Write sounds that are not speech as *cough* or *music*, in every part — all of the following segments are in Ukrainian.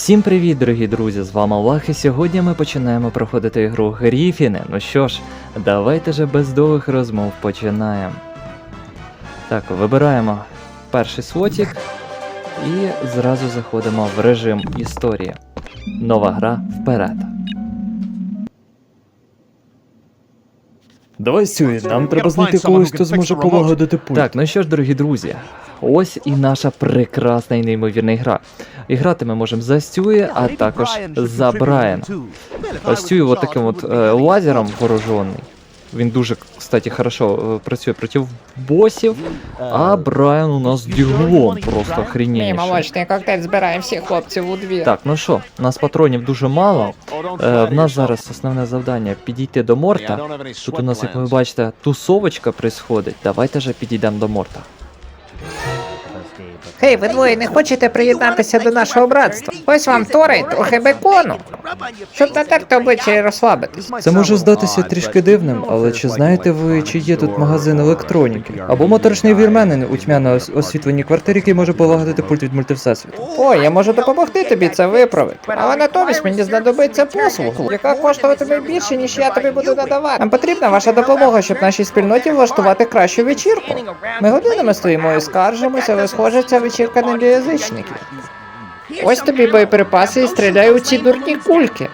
Всім привіт, дорогі друзі! З вами Лах, і сьогодні ми починаємо проходити ігру Гріфіни. Ну що ж, давайте же без довгих розмов починаємо. Так, вибираємо перший слотик і зразу заходимо в режим історії. Нова гра вперед. Давай Сюї, нам треба знайти когось, хто зможе полагодити пульт. Так, ну що ж, дорогі друзі, ось і наша прекрасна і неймовірна гра. І грати ми можемо за Стюї, а також за Брайана. Стюї от таким от е, лазером вооружений. Він дуже, кстати, хорошо е, працює проти босів, а Брайан у нас діглон просто охренєніший. молочний коктейль збирає всіх хлопців у двір. Так, ну що, у нас патронів дуже мало. Е, в нас зараз основне завдання підійти до Морта. Тут у нас, як ви бачите, тусовочка происходить. Давайте же підійдемо до Морта. Гей, ви двоє не хочете приєднатися до нашого братства? Ось вам тори, трохи бекону. Щоб натерти обличчя і розслабитись. Це може здатися трішки дивним, але чи знаєте ви, чи є тут магазин електроніки? Або моторошний вірменин у тьмяно ос- освітленій квартирі, який може полагодити пульт від мультивсесвіту? О, я можу допомогти тобі це виправити. Але натомість мені знадобиться послуга, яка коштуватиме більше, ніж я тобі буду надавати. Нам потрібна ваша допомога, щоб нашій спільноті влаштувати кращу вечірку. Ми годинами стоїмо і скаржимося, але схоже, ця вечірка не для язичників. Ось тобі боєприпаси і стріляй у ці дурні кульки.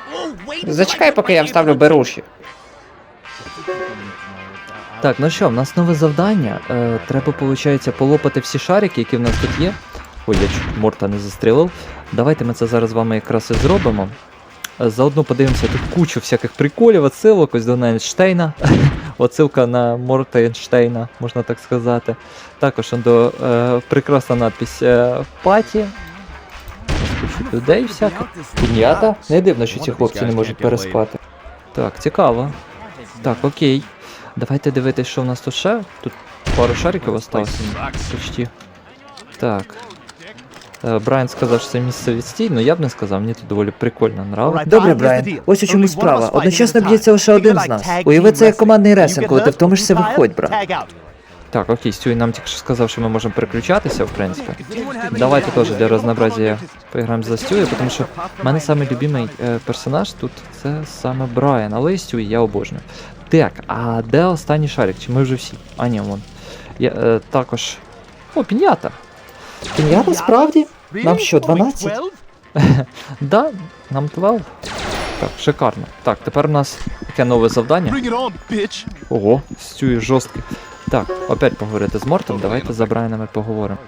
Зачекай, поки я вставлю беруші. Так, ну що, в нас нове завдання. Е, треба, виходить, полопати всі шарики, які в нас тут є. Ой, я чуть морта не застрілив. Давайте ми це зараз з вами якраз і зробимо. Е, Заодно подивимося тут кучу всяких приколів, отсилок, ось до Ейнштейна. Отсилка на Морта Ейнштейна, можна так сказати. Також до е, прекрасна надпись е, Паті. Людей всяких. Пінята? Не дивно, що ці хлопці не можуть переспати. Так, цікаво. Так, окей. Давайте дивитись, що в нас тут ще. Тут пару шариків осталось. Почти. Так. Е, Брайан сказав, що це місце відстій, але я б не сказав, мені тут доволі прикольно нравиться. Добре, Брайан. Ось у чому справа. Одночасно б'ється лише один з нас. Уяви це як командний ресинг, коли ти втомишся, виходь, брат. Так, окей, Стюй нам тільки що сказав, що ми можемо переключатися, в принципі. Давайте теж для разнообразия поіграємо за Стюї, тому що в мене самий любимий е, персонаж тут це саме Брайан, але і Стюй я обожнюю. Так, а де останній шарик? Чи ми вже всі? А ні, вон. Я е, також. О, пінята. Пінята, насправді? Нам що, 12? *laughs* Да, нам 12. Так, шикарно. Так, тепер у нас таке нове завдання. Ого, стює жорсткий. Так, опять поговорити з Мортом, давайте за Брайанами поговоримо.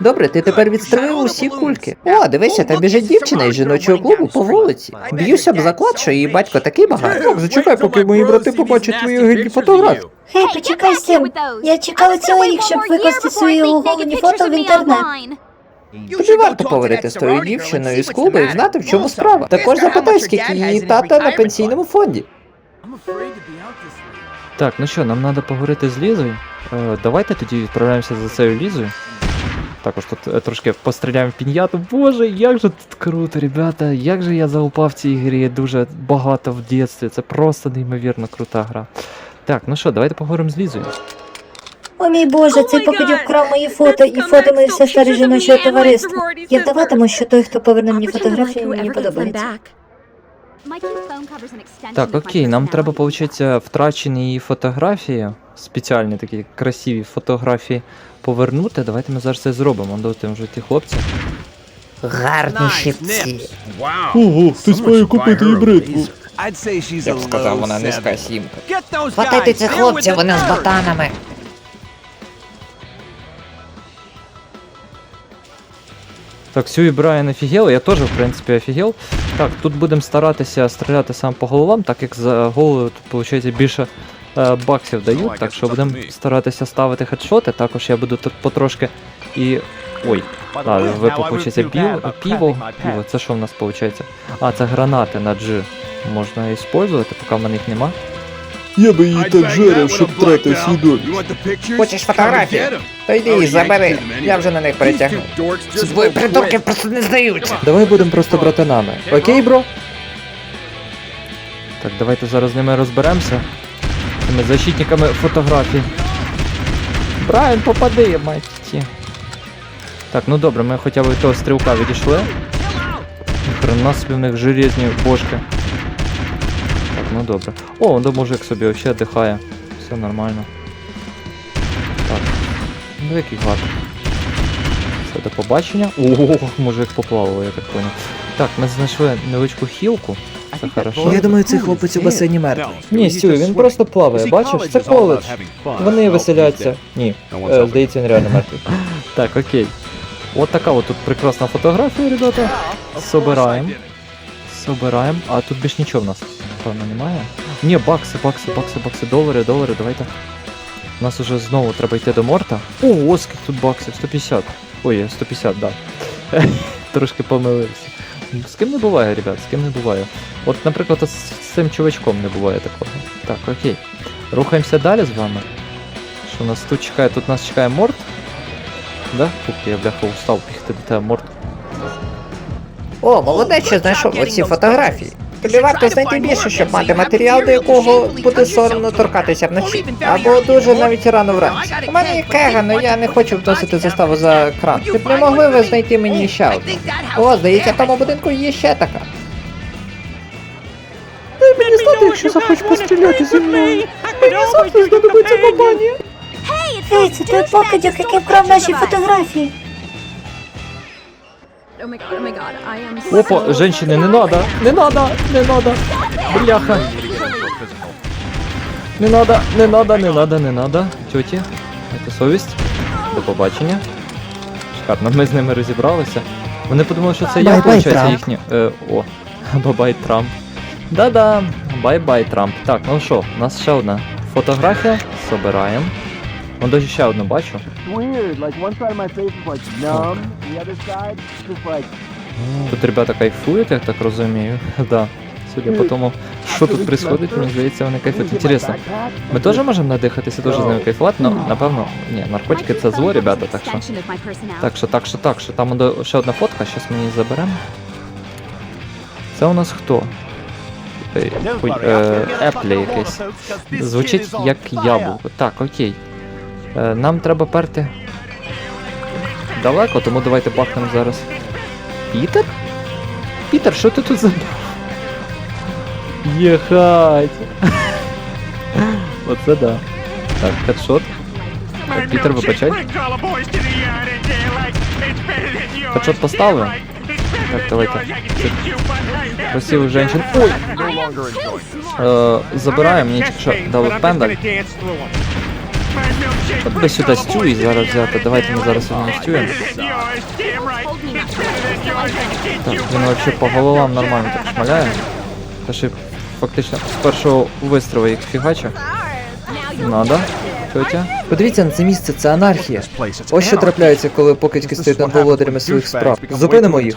Добре, ти тепер відстрелив усі кульки. О, дивися, там біжить дівчина із жіночого клубу по вулиці. Б'юся б заклад, що її батько такий багатий. Так, зачекай, поки мої брати побачать твої огидні фотографії. Гей, почекай, Сем. Я чекала цілий рік, щоб викласти свої оголені фото в інтернет. Тобі варто поговорити з тою дівчиною з клубу і знати, в чому справа. Також запитай, скільки її тата на пенсійному фонді. Так, ну що, нам треба поговорити з Лізою. Е, давайте тоді відправляємося за цією Лізою. Також тут е, трошки постріляємо в піньяту. Боже, як же тут круто, ребята. Як же я заупав в цій грі дуже багато в дитинстві. Це просто неймовірно крута гра. Так, ну що, давайте поговоримо з Лізою. О мій боже, цей покидьок вкрав мої фото і фото моє все старе жіночого товариства. Я вдаватиму, що той, хто поверне мені фотографії, мені подобається. Так, окей, нам треба, виходить, втрачені її фотографії, спеціальні такі красиві фотографії повернути. Давайте ми зараз це зробимо. Доти вже ті хлопці. Гарні щипці. Ого, хтось має купити їй бритву. Я б сказав, вона низька сімка. Хватайте цих хлопців, вони з ботанами. Так, Сю і Брайан офігел, я теж, в принципі, офігел. Так, тут будемо старатися стріляти сам по головам, так як за голову тут, виходить, більше баксів дають, так що будемо старатися ставити хедшоти. Також я буду тут потрошки і. Ой, а, ви піво, піво, піво, це що в нас виходить? А, це гранати на G. Можна використовувати, поки в мене їх нема. Я би її так жерив, щоб втратив свідомість. Хочеш фотографію? То йди і забери. Я вже на них перетягнув. Ці двоє придурків просто не здаються. Давай будемо просто братанами. Окей, бро? Так, давайте зараз з ними розберемося. Цими защитниками фотографій. Брайан, попади, мать. Так, ну добре, ми хоча б від того стрілка відійшли. Хрена собі в них железні бошки. Так, ну добре. О, он до мужик собі взагалі дихає. Все нормально. Так. Ну який гад. Все, до побачення. Ого, мужик поплавав, я так понял. Так, ми знайшли невеличку хілку. Це хорошо. Я думаю, цей хлопець у басейні мертвий. Ні, Стю, він просто плаває, бачиш? Це коледж. Вони веселяться. Ні, е, здається, він реально мертвий. *laughs* Так, окей. От така от тут прекрасна фотографія, ребята. Собираємо. Собираємо. А тут більш нічого в нас, певно, немає. Ні, бакси, бакси, бакси, бакси, долари, долари, давайте. У нас уже знову треба йти до морта. О, скільки тут баксів, 150. Ой, 150, да. *laughs* Трошки помилився. З ким не буває, ребят, з ким не буває. От, наприклад, з цим чувачком не буває такого. Так, окей. Рухаємося далі з вами. Що нас тут чекає? Тут нас чекає морт. Да? Ух я бляха устав бігти до тебе морт. О, молодець, що знайшов оці фотографії. Тобі варто знайти більше, щоб мати матеріал, до якого буде соромно торкатися вночі. Або дуже навіть рано вранці. У мене є кега, але я не хочу вносити заставу за кран. Ти б не могли ви знайти мені ще одну? О, здається, в тому будинку є ще така. Мені знати, якщо захочеш постріляти зі мною. Мені завжди знадобиться компанія. Ей, це той покидьок, який вкрав наші фотографії. Опа, женщини, не надо! Не надо! Не надо! Бляха! Не надо, не надо, не надо, не надо. Тьоті, це совість. До побачення. Шикарно, ми з ними розібралися. Вони подумали, що це я, виходить, їхні. Е, о, *laughs* бай-бай Трамп. Да-да, бай-бай Трамп. Так, ну що, у нас ще одна фотографія. Собираємо. Вон даже ще одну бачу. weird. Like one side of my face is like numb, the other side just like Тут ребята кайфують, я так розумію. *laughs* Да. Судя по тому, що тут происходить, мені здається, вони кайфують. Інтересно, ми теж можемо надихатися, теж з ними кайфувати, ну, напевно, ні, наркотики це зло, ребята, так що. Так що, так що, так що, там ще одна фотка, зараз ми її заберемо. Це у нас хто? Е, Еплі якийсь. Звучить як яблуко. Так, окей. Е, нам треба перти. Далеко, тому давайте бахнемо зараз. Пітер? Пітер, що ти тут забув? Єхать. *laughs* Оце да. Так, хедшот. Так, Пітер, вибачай. Хедшот поставив. Так, давайте. Красивих женщин. Ой! Е, забираємо, мені тільки дали пендаль. От би сюди стю і зараз взяти. Давайте ми зараз його стюємо. Так, він вообще по головам нормально так шмаляє. Та ще фактично з першого вистрілу їх фігача. Надо. Тетя. Подивіться на це місце, це анархія. Ось що трапляється, коли покидьки стають над володарями своїх справ. Зупинимо їх.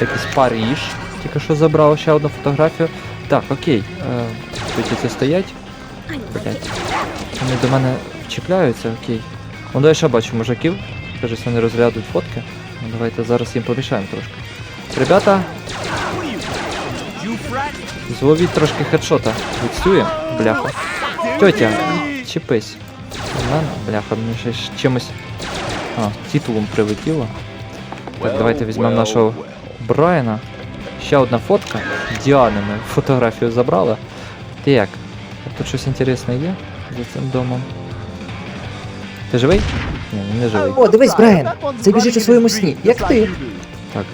Якийсь Паріж. Тільки що забрав ще одну фотографію. Так, окей. Е, Тетя ці стоять. Блять. Вони до мене вчіпляються, окей. Ну я ще бачу мужиків. Кажуть, вони розглядують фотки. Ну давайте зараз їм помішаємо трошки. Ребята. Зловіть трошки хедшота. Відстює, бляха. Тетя, чіпись. Бляха, мені ще чимось. А, титулом прилетіло. Так, давайте візьмемо нашого Брайана. Ще одна фотка. Діани ми фотографію забрали. Так. Тут щось інтересне є за цим домом. Ти живий? Ні, він не живий. О, дивись, Брайан, це біжить у своєму сні, як ти. Так.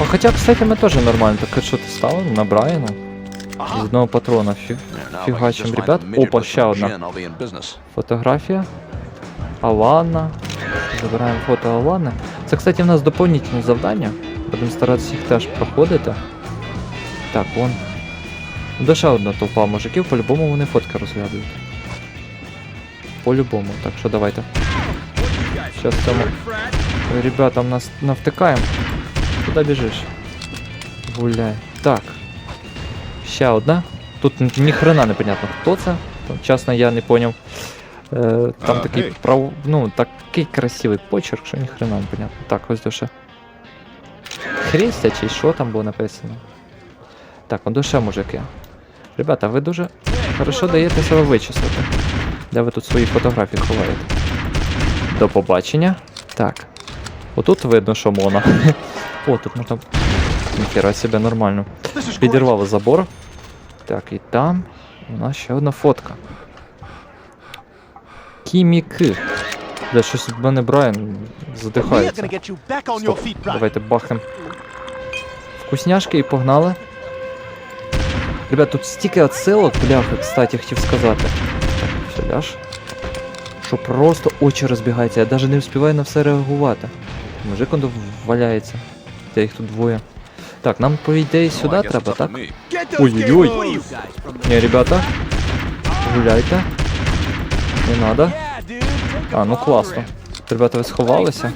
А хоча, кстати, ми теж нормально так що ти ставимо на Брайана. З одного патрона фі... фігачим, ребят. Опа, ще одна фотографія. Алана. Забираємо фото Алани. Це, кстати, в нас доповнительне завдання. Будемо старатися їх теж проходити. Так, вон. До ще одна толпа мужиків, по-любому вони фотки розглядують. По-любому, так що давайте. Зараз цьому ребятам нас навтикаємо. Куди біжиш? Гуляй. Так. Ще одна. Тут ні- ніхрена не понятно, хто це. Чесно, я не поняв. Е, там такий прав... ну, такий красивий почерк, що ніхрена не понятно. Так, ось душе. Хрестя чи що там було написано. Так, он душе мужики. Ребята, ви дуже хорошо даєте себе вичислити. Де ви тут свої фотографії ховаєте? До побачення. Так. Отут видно, що мона. О, тут можна. Ніхера себе нормально. Підірвали забор. Так, і там у нас ще одна фотка. Кіміки. Бля, щось від мене Брайан задихається. Стоп, давайте бахнем. Вкусняшки і погнали. Ребят, тут стільки отсилок, бляха, кстати, хотів сказати. Так, все, ляж. Що просто очі розбігаються, я навіть не встигаю на все реагувати. Мужик он валяється. Та їх тут двоє. Так, нам по ідеї сюди треба, так? Ой-ой-ой. Не, ребята. Гуляйте. Не надо. А, ну класно. Ребята, ви сховалися.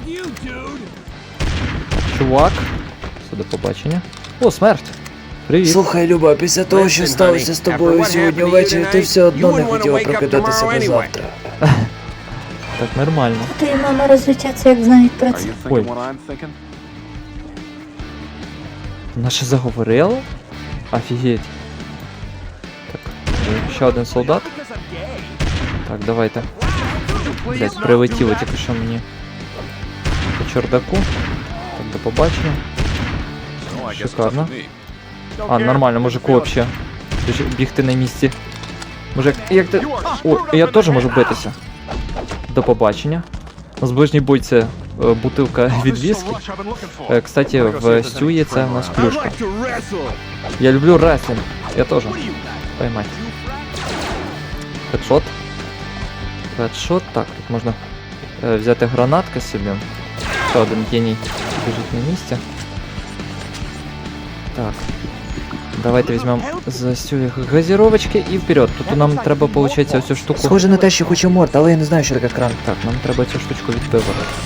Чувак. Сюди побачення. О, смерть. Привіт. Слухай, Люба, після того, що сталося з тобою сьогодні ввечері, ти все одно не хотіла прокидатися до завтра. *laughs* Так, нормально. Тато і мама розлетяться, як знають про це. Ой. Вона ще заговорила? Офігеть. Так, е, ще один солдат. Так, давайте. Блять, прилетіло тільки що мені. По чердаку. Так, до побачення. Шикарно. А, нормально, мужику вообще. Бігти на місці. Мужик, як ти. О, я теж можу битися. До побачення. У нас ближній бой це бутилка від віскі. Е, Кстати, в Стюї це у нас плюшка. Я люблю реслінг. Я теж. Поймать. Хедшот. Хедшот. Так, тут можна е, взяти гранатки собі. Ще один геній біжить на місці. Так. Давайте візьмемо з Стюї газіровочки і вперед. Тут нам треба, виходить, оцю штуку. Схоже на те, що хоче морд, але я не знаю, що таке кран. Так, нам треба цю штучку від пива.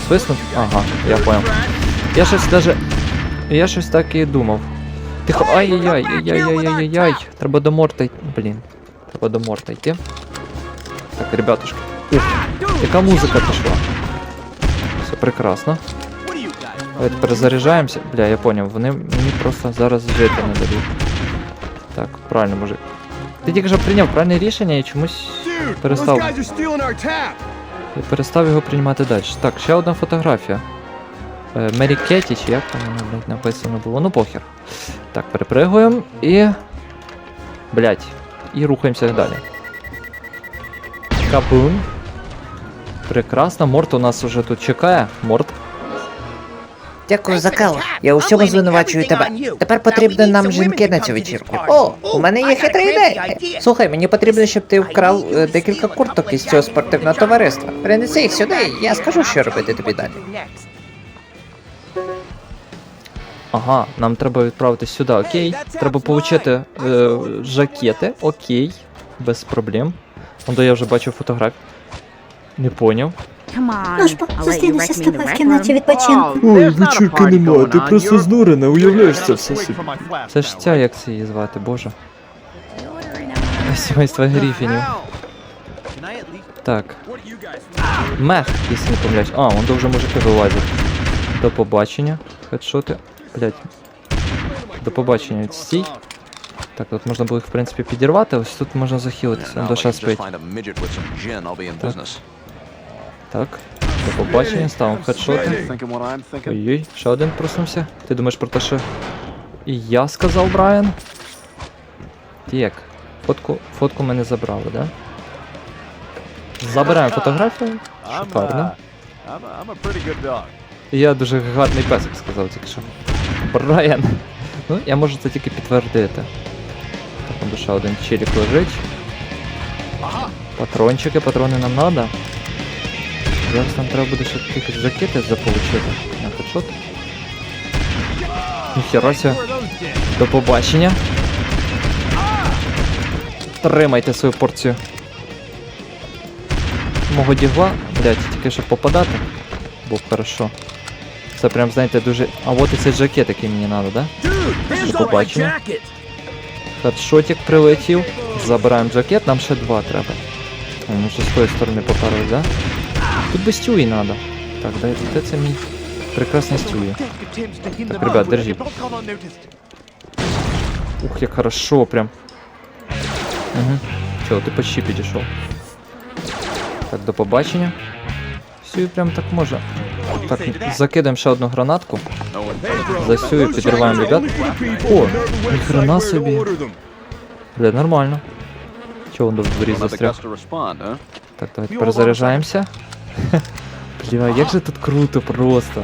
Свиснуть? Ага, я понял. Я щось даже. Я щось так і думав. Тихо. Ай-яй-яй, ай-яй-яй-яй-яй. Треба до морта йти. Блін. Треба до морта йти. Так, ребятушки. Ух, яка музика пішла. Все прекрасно. Давайте перезаряджаємося. Бля, я поняв, вони мені просто зараз жити не дадуть. Так, правильно, мужик. Ти тільки що прийняв правильне рішення і чомусь перестав. Я перестав його приймати далі. Так, ще одна фотографія. Е, Мері Кетті, чи як там воно, блядь, написано було. Ну похер. Так, перепригуємо і. Блять. І рухаємося далі. Кабун. Прекрасно. Морт у нас уже тут чекає. Морт. Дякую за каву. Я у всьому звинувачую тебе. Тепер потрібно нам жінки на цю вечірку. О, у мене є хитра ідея. Слухай, мені потрібно, щоб ти вкрав е, декілька курток із цього спортивного товариства. Принеси їх сюди, і я скажу, що робити тобі далі. Ага, нам треба відправитись сюди, окей. Треба получити е, жакети, окей. Без проблем. Ондо я вже бачив фотографію. Не поняв. Ну ж, зустрінуся з тобою в кімнаті відпочинку. Ой, вечірки нема, ти просто знурена, уявляєш це все собі. Це ж ця, як це її звати, боже. Сімейство Гріфінів. Так. Мех, якщо не помиляюсь. А, он вже мужики вилазять. До побачення. Хедшоти. Блять. До побачення відстій. Так, тут можна було їх, в принципі, підірвати, ось тут можна захилитися. До спить. Так. До побачення, ставимо хедшоти. Ой-ой, ще один проснувся. Ти думаєш про те, що і я сказав Брайан? Так. Фотку, фотку ми не забрали, да? Забираємо фотографію. Шикарно. Я дуже гарний песик сказав тільки що. Брайан. Ну, я можу це тільки підтвердити. Так, ще один челік лежить. Патрончики, патрони нам надо. Зараз нам треба буде ще якісь жакети заполучити. На хедшот. Ніхера ся. До побачення. Тримайте свою порцію. Мого дігла, блять, тільки щоб попадати. Був хорошо. Це прям, знаєте, дуже. А от і цей жакет, який мені треба, да? До побачення. Хедшотик прилетів. Забираємо жакет, нам ще два треба. Ну з тої сторони попарили, да? Тут би стюї надо. Так, дай де це мій прекрасний стюї. Так, ребят, держи. Ух, як хорошо прям. Угу. Чо, ти почти підійшов. Так, до побачення. Сюй прям так може. Так, закидаємо ще одну гранатку. За сюю підриваємо ребят. О, ніхрена собі. Бля, нормально. Чого він в дворі застряг? Так, давайте перезаряджаємося. Бля, як же тут круто просто.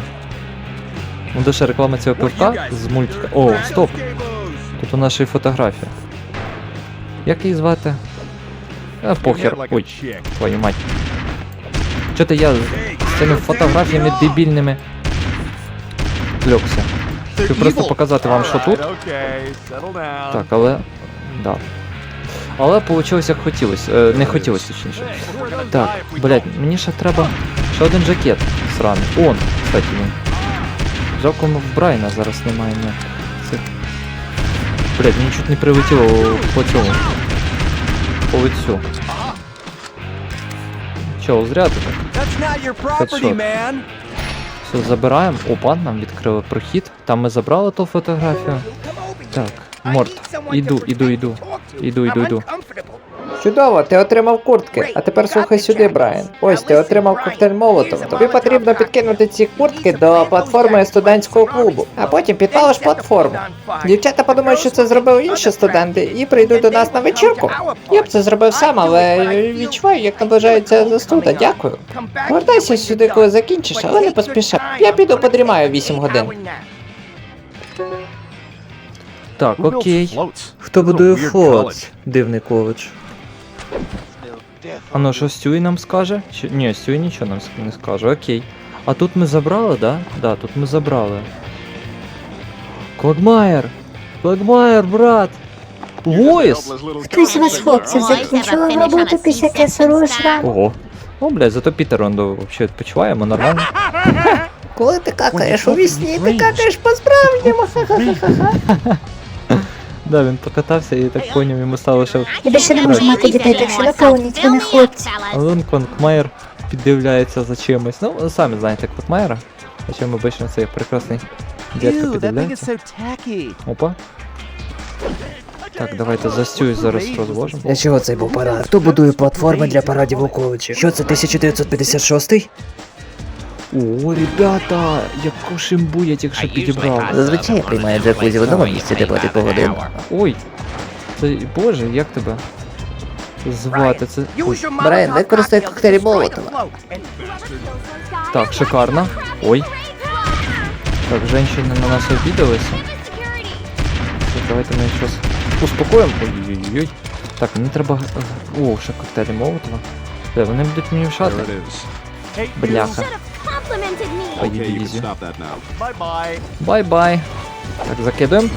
Ну, де ще реклама цього пивка з мультика. О, стоп! Тут у нас ще й фотографія. Як її звати? А, похер. Ой, твою мать. Чого ти я з цими фотографіями дебільними кльокся? Хочу просто показати вам, що тут. Так, але. Да. Але вийшло як хотілося. Е, не хотілося точніше. Так, блять, мені ще треба. Ще один жакет сраний. Он, кстати, він. Жалко, в Брайна зараз немає ні. Це... Блять, мені чуть не прилетіло по цьому. По лицю. Чо, зря ти так? Все, забираємо. Опа, нам відкрили прохід. Там ми забрали ту фотографію. Так, Морт, іду, іду, іду. Іду, іду, іду. Чудово, ти отримав куртки. А тепер слухай сюди, Брайан. Ось ти отримав коктейль Молотова. Тобі потрібно підкинути ці куртки до платформи студентського клубу, а потім підпалиш платформу. Дівчата подумають, що це зробили інші студенти, і прийдуть до нас на вечірку. Я б це зробив сам, але відчуваю, як наближається застуда. Дякую. Повертайся сюди, коли закінчиш, але не поспішай. Я піду подрімаю 8 годин. Так, окей. Хто будує флот? Дивний коледж. А ну що Стюй нам скаже? Чи... Ні, Стюй нічого нам не скаже, окей. А тут ми забрали, да? Да, тут ми забрали. Клагмайер! Клагмайер, брат! Лоїс! Хтось вас, хлопців, закінчував роботу після кесару шраму. Ого. О, блядь, зато Пітер он до- вообще відпочиваємо нормально. Коли ти какаєш у вісні, ти какаєш по-справжньому. Ха-ха-ха-ха. Да, він покатався і так поняв, йому стало ще. Я більше не можу мати дітей, так що наповніть мене, хлопці. А вон Клагмайер піддивляється за чимось. Ну, самі знаєте Клагмайера. А чим обично цей прекрасний дядько піддивляється. Опа. Так, давайте за Стюй зараз розложимо. Для чого цей був парад? Хто будує платформи для парадів у коледжі? Що це 1956? О, ребята, яку шимбу я тільки що підібрав. Зазвичай я приймаю джакузі в одному місці, де платить погодину. Ой. Це, боже, як тебе звати? Це. Брайан, використай коктейлі Молотова. так, шикарно. Ой. Так, женщини на нас обідалися. Так, давайте ми щось успокоїмо. Ой-ой-ой. Так, мені треба. е, О, ще коктейлі Молотова. Де, вони будуть мені вшати? Бляха. Поїдь дивізію. Бай-бай. Так, закидуємо.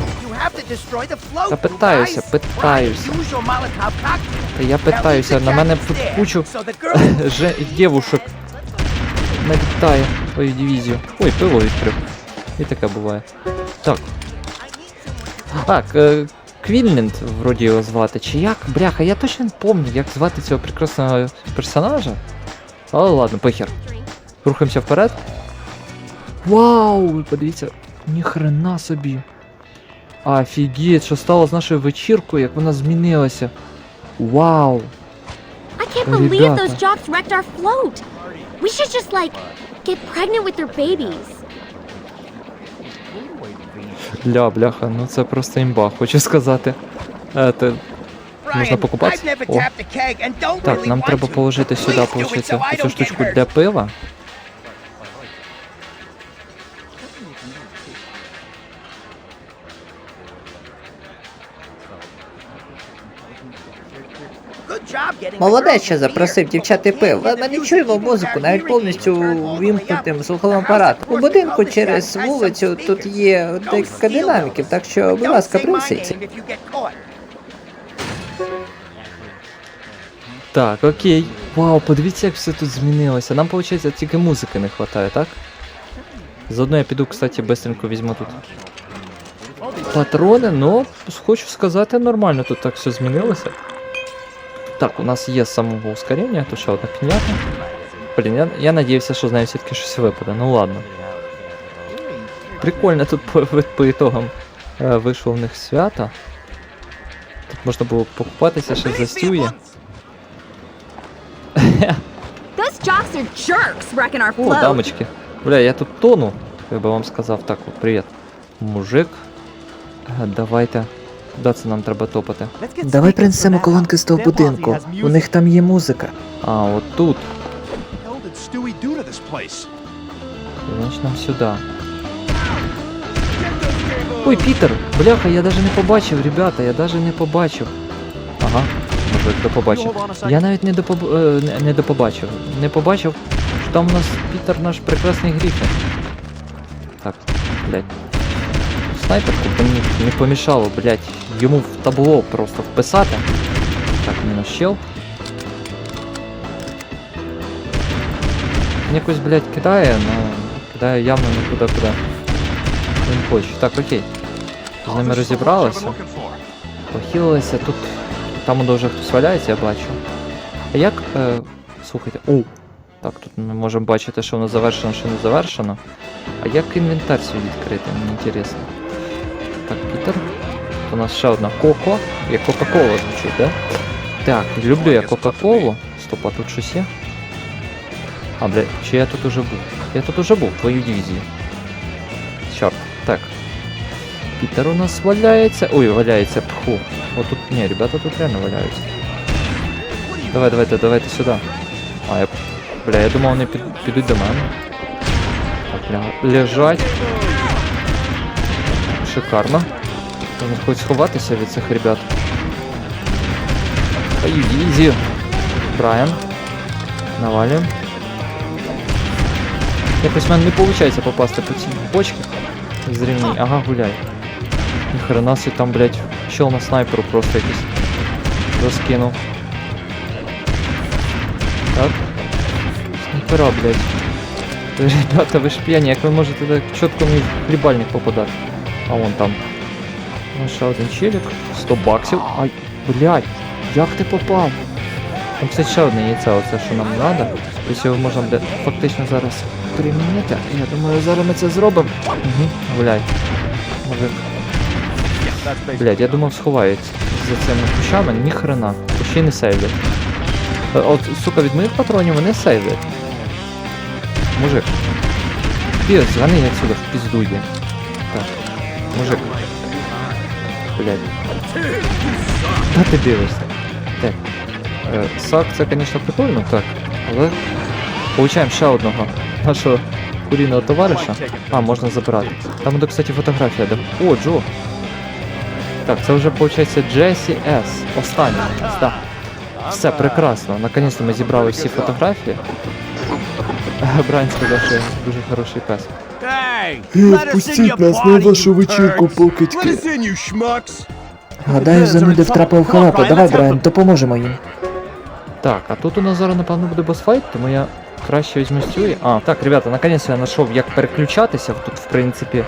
Та питаюся, питаюся. Та я питаюся, на мене тут кучу *laughs* же дівушок налітає твою дивізію. Ой, пиво відкрив. І таке буває. Так. Так, е, Квінленд, вроді його звати. Чи як? Бляха, я точно не пам'ятаю, як звати цього прекрасного персонажа. Але ладно, похер. Рухаємося вперед. Вау! Подивіться. Ніхрена собі. Офігеть, що стало з нашою вечіркою, як вона змінилася. Вау! I can't believe those jocks wrecked our float. We should just like get pregnant with their babies. Бля, бляха, ну це просто імба, хочу сказати. Е, те, можна покупатися? О. Так, нам треба положити сюди, виходить, цю штучку для пива. Молодець, що запросив дівчат і пив. Але ми не чуємо музику, навіть повністю вимкнутим слуховим апаратом. У будинку через вулицю тут є декілька динаміків, так що, будь ласка, принесіть. Так, окей. Вау, подивіться, як все тут змінилося. Нам, виходить, тільки музики не вистачає, так? Заодно я піду, кстати, быстренько візьму тут. Патрони, ну, хочу сказати, нормально тут так все змінилося. Так, у нас є самого ускорення, то ще одна пінята. Блін, я, я надіявся, що з нею все-таки щось випаде, ну ладно. Прикольно тут по, по ітогам е, вийшло в них свято. Тут можна було покупатися ще за стює. Those jocks of jerks wrecking our О, float. дамочки. Бля, я тут тону. Я би вам сказав так, от, привіт. Мужик. Е, Давайте. Куди це нам треба топати? Давай принесемо колонки з того будинку. У них там є музика. А, от тут. Значить нам сюди. Ой, Пітер! Бляха, я даже не побачив, ребята, я даже не побачив. Ага, мужик, допобачив. Я навіть не, допоб... е, не, не допобачив. Не побачив, що там у нас Пітер наш прекрасний Гріфін. Так, блядь. Снайперку мені не помішало, блядь, йому в табло просто вписати. Так, мінус щел. Він якось, блядь, кидає, но кидає явно не туди, куди. Він хоче. Так, окей. З ними розібралися. Похилилися тут. Там уже хтось валяється, я бачу. А як. Е, слухайте. О! Так, тут ми можемо бачити, що воно завершено, що не завершено. А як інвентар свій відкрити, мені інтересно. Так, Пітер. Тут у нас ще одна Коко. Як Кока-Кола звучить, да? Так, люблю я Кока-Колу. Стоп, а тут щось є? А, бля, чи я тут уже був? Я тут уже був, твою дивізію. Чорт, так. Пітер у нас валяється. Ой, валяється, пху. О, тут. Ні, ребята тут реально валяються. Давай, давайте, давайте сюди. А, я. Бля, я думав, вони під, підуть до мене. Так, ля... лежать. Шикарно. Вони хочуть сховатися від цих ребят. Твою дивізію. Брайан. Навалюємо. Якось в мене не виходить попасти по цій бочці. З рівні. Ага, гуляй. Ніхрена си там, блядь, чел на снайперу просто якийсь розкинув. Так. Снайпера, блядь. Ребята, ви ж п'яні, як ви можете так чітко мені в хлібальник попадати? А вон там. Ну, ще один челік. 100 баксів. Ай, блядь, як ти попав? Там, кстати, ще одне яйце, оце що нам треба. Тобто його можна буде фактично зараз примінити. Я думаю, зараз ми це зробимо. Угу. Мужик. Блядь, я думав сховається за цими кущами, ніхрена. Кущі не сейвлять. Е, От, сука, від моїх патронів вони сейвлять. Мужик. Піс, гани отсюда в пизду йди. Так. Мужик. Блядь. Та ти дивишся? Так. Е, Сак, це, звісно, прикольно, так. Але получаємо ще одного нашого курійного товариша. А, можна забирати. Там буде, кстати, фотографія, де. О, Джо. Так, це вже виходить Джесі С. Останній. Да. Все, прекрасно. Наконець-то ми зібрали всі фотографії. *laughs* Брайан сказав, що я дуже хороший пес. Hey! Впустіть нас на вашу вечірку, покидьки. Гадаю, занудив трапа в халапа. Давай, Брайан, допоможемо їм. Так, а тут у нас зараз, напевно, буде босфайт, тому я краще візьму з цієї. А, так, ребята, наконець я знайшов, як переключатися тут, в принципі,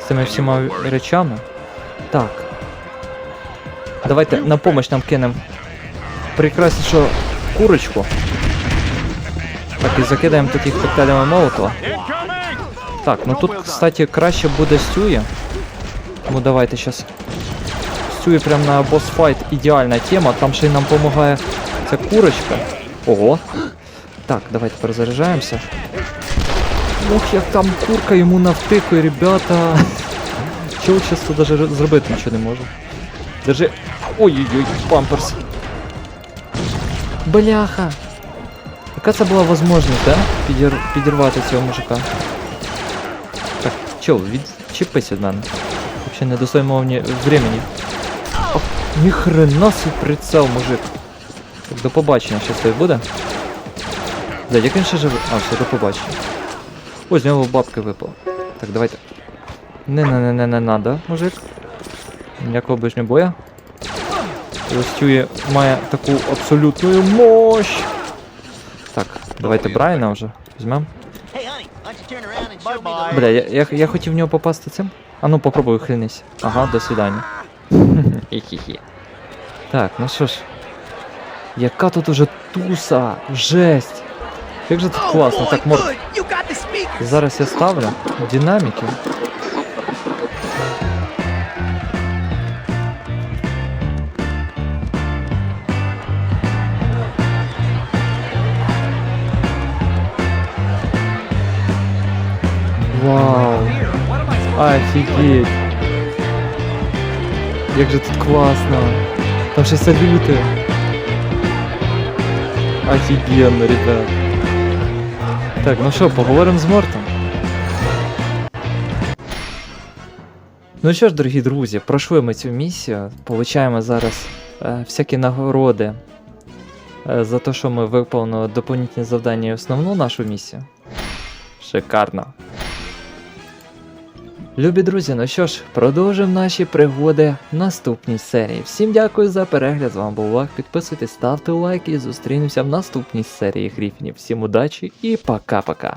з цими всіма речами. Так. Давайте на помощь нам кинемо прекраснішу курочку. Так, і закидаємо таких коктейлями молотова. Так, ну тут, кстати, краще буде Стюї. Тому давайте зараз. Стюї прям на босфайт ідеальна тема, там ще й нам допомагає ця курочка. Ого. Так, давайте перезаряджаємося. Ох, як там курка йому навтикує, ребята. Чого часто даже зробити нічого не можу. Держи. Ой-ой-ой, памперс. Бляха. Яка це була можливість, да? Підір... Підірвати цього мужика. Так, чел, відчепись від мене. Взагалі не достой мого мені времени. Ох, ніхрена собі прицел, мужик. Так, до побачення, що це буде. Блядь, як він ще живе? А, все, до побачення. Ой, з нього бабки випало. Так, давайте. Не не не не не надо, мужик. Ніякого ближнього боя. Ось Тюї має таку абсолютну мощь. Так, давайте Брайана вже візьмемо. Бля, я, я, я хотів в нього попасти цим. А ну попробуй хильнись. Ага, до свидання. *laughs* Хі-хі-хі. Так, ну що ж. Яка тут уже туса, жесть. Як же тут класно, так мор. Зараз я ставлю динаміки. Вау. Офігеть. Як же тут класно. Там ще салюти. Офігенно, ребят. Так, ну що, поговоримо з Мортом. Ну що ж, дорогі друзі, пройшли ми цю місію. Получаємо зараз е, всякі нагороди е, за те, що ми виконали доповнительні завдання і основну нашу місію. Шикарно. Любі друзі, ну що ж, продовжимо наші пригоди в наступній серії. Всім дякую за перегляд. З вами був Лак. Підписуйтесь, ставте лайки і зустрінемося в наступній серії Гріфінів. Всім удачі і пока-пока.